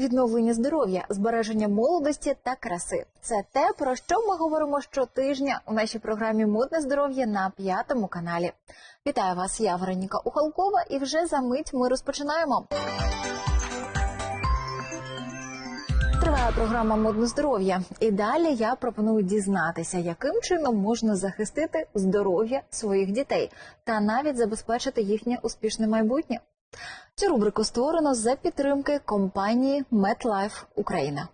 відновлення здоров'я, збереження молодості та краси. Це те, про що ми говоримо щотижня у нашій програмі Модне здоров'я на п'ятому каналі. Вітаю вас, я Вероніка Ухалкова, і вже за мить ми розпочинаємо. Триває програма Модне здоров'я. І далі я пропоную дізнатися, яким чином можна захистити здоров'я своїх дітей та навіть забезпечити їхнє успішне майбутнє. Цю рубрику створено за підтримки компанії MetLife Україна.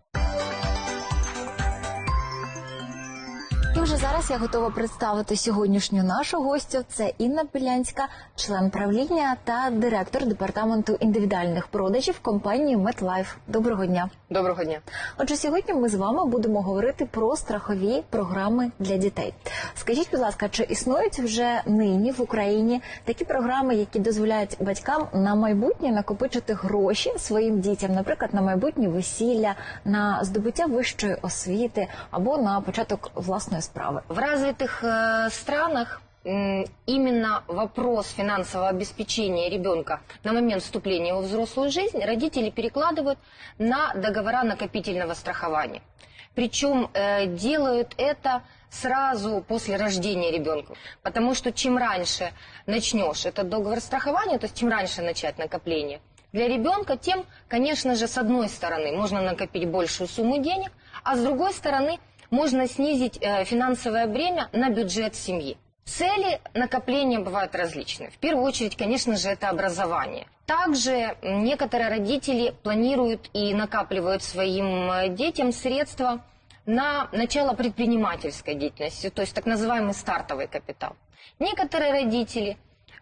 Вже зараз я готова представити сьогоднішню нашу гостю. Це Інна Білянська, член правління та директор департаменту індивідуальних продажів компанії MetLife. Доброго дня. Доброго дня. Отже, сьогодні ми з вами будемо говорити про страхові програми для дітей. Скажіть, будь ласка, чи існують вже нині в Україні такі програми, які дозволяють батькам на майбутнє накопичити гроші своїм дітям, наприклад, на майбутнє весілля, на здобуття вищої освіти або на початок власної справи? В развитых э, странах именно вопрос финансового обеспечения ребенка на момент вступления во взрослую жизнь родители перекладывают на договора накопительного страхования. Причем э, делают это сразу после рождения ребенка. Потому что чем раньше начнешь этот договор страхования, то есть чем раньше начать накопление, для ребенка, тем, конечно же, с одной стороны можно накопить большую сумму денег, а с другой стороны можно снизить э, финансовое бремя на бюджет семьи. Цели накопления бывают различные. В первую очередь, конечно же, это образование. Также некоторые родители планируют и накапливают своим э, детям средства на начало предпринимательской деятельности, то есть так называемый стартовый капитал. Некоторые родители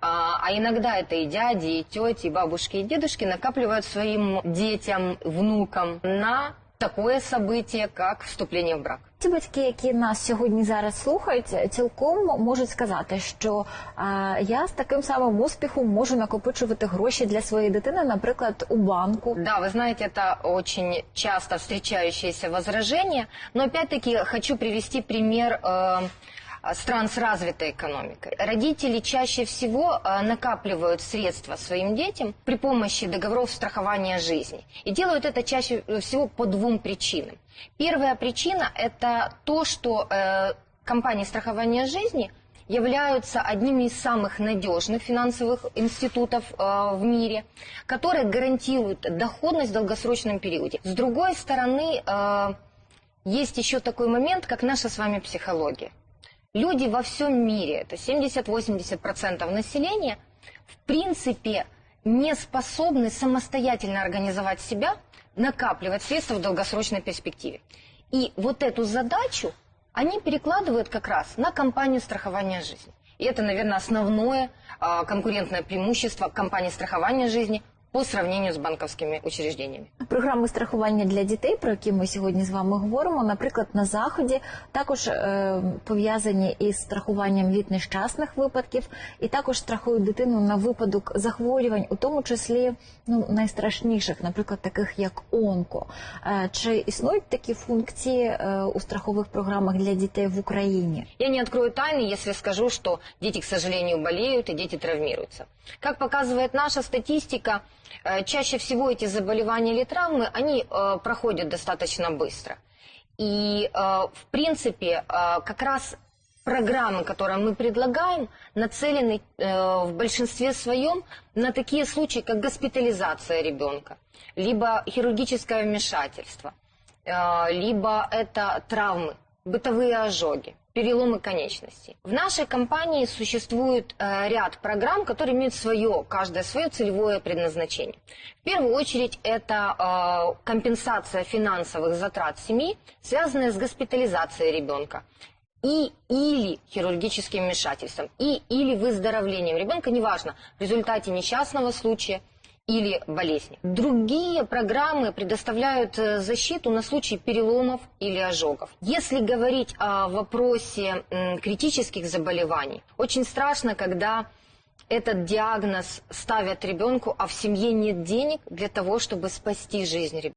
а, а иногда это и дяди, и тети, и бабушки, и дедушки накапливают своим детям, внукам на такое событие, как вступление в брак. Ті батьки, які нас сьогодні зараз слухають, цілком можуть сказати, що е, я з таким самим успіхом можу накопичувати гроші для своєї дитини, наприклад, у банку. Да, вы знаете, это очень часто встречающееся возражение, но опять-таки хочу привести пример э, стран с развитой экономикой. Родители чаще всего э, накапливают средства своим детям при помощи договоров страхования жизни. И делают это чаще всего по двум причинам. Первая причина – это то, что э, компании страхования жизни – являются одними из самых надежных финансовых институтов э, в мире, которые гарантируют доходность в долгосрочном периоде. С другой стороны, э, есть еще такой момент, как наша с вами психология. Люди во всем мире, это 70-80% населения, в принципе не способны самостоятельно организовать себя, накапливать средства в долгосрочной перспективе. И вот эту задачу они перекладывают как раз на компанию страхования жизни. И это, наверное, основное а, конкурентное преимущество компании страхования жизни по сравнению с банковскими учреждениями. Програми страхування для дітей, про які ми сьогодні з вами говоримо, наприклад, на заході також е, пов'язані із страхуванням від нещасних випадків, і також страхують дитину на випадок захворювань, у тому числі ну найстрашніших, наприклад, таких як онко. Е, чи існують такі функції е, у страхових програмах для дітей в Україні? Я не открою тайны, если скажу, что дети, к сожалению, болеют и дети травмируются. Как показывает наша статистика, э, Чаще всего эти заболевания или травмы, они э, проходят достаточно быстро. И, э, в принципе, э, как раз программы, которые мы предлагаем, нацелены э, в большинстве своем на такие случаи, как госпитализация ребенка, либо хирургическое вмешательство, э, либо это травмы, бытовые ожоги, переломы конечностей. В нашей компании существует э, ряд программ, которые имеют свое, каждое свое целевое предназначение. В первую очередь это э, компенсация финансовых затрат семьи, связанная с госпитализацией ребенка и или хирургическим вмешательством, и или выздоровлением ребенка, неважно, в результате несчастного случая или болезни. Другие программы предоставляют э, защиту на случай переломов или ожогов. Если говорить о вопросе критических заболеваний, очень страшно, когда этот диагноз ставят ребенку, а в семье нет денег для того, чтобы спасти жизнь ребенка.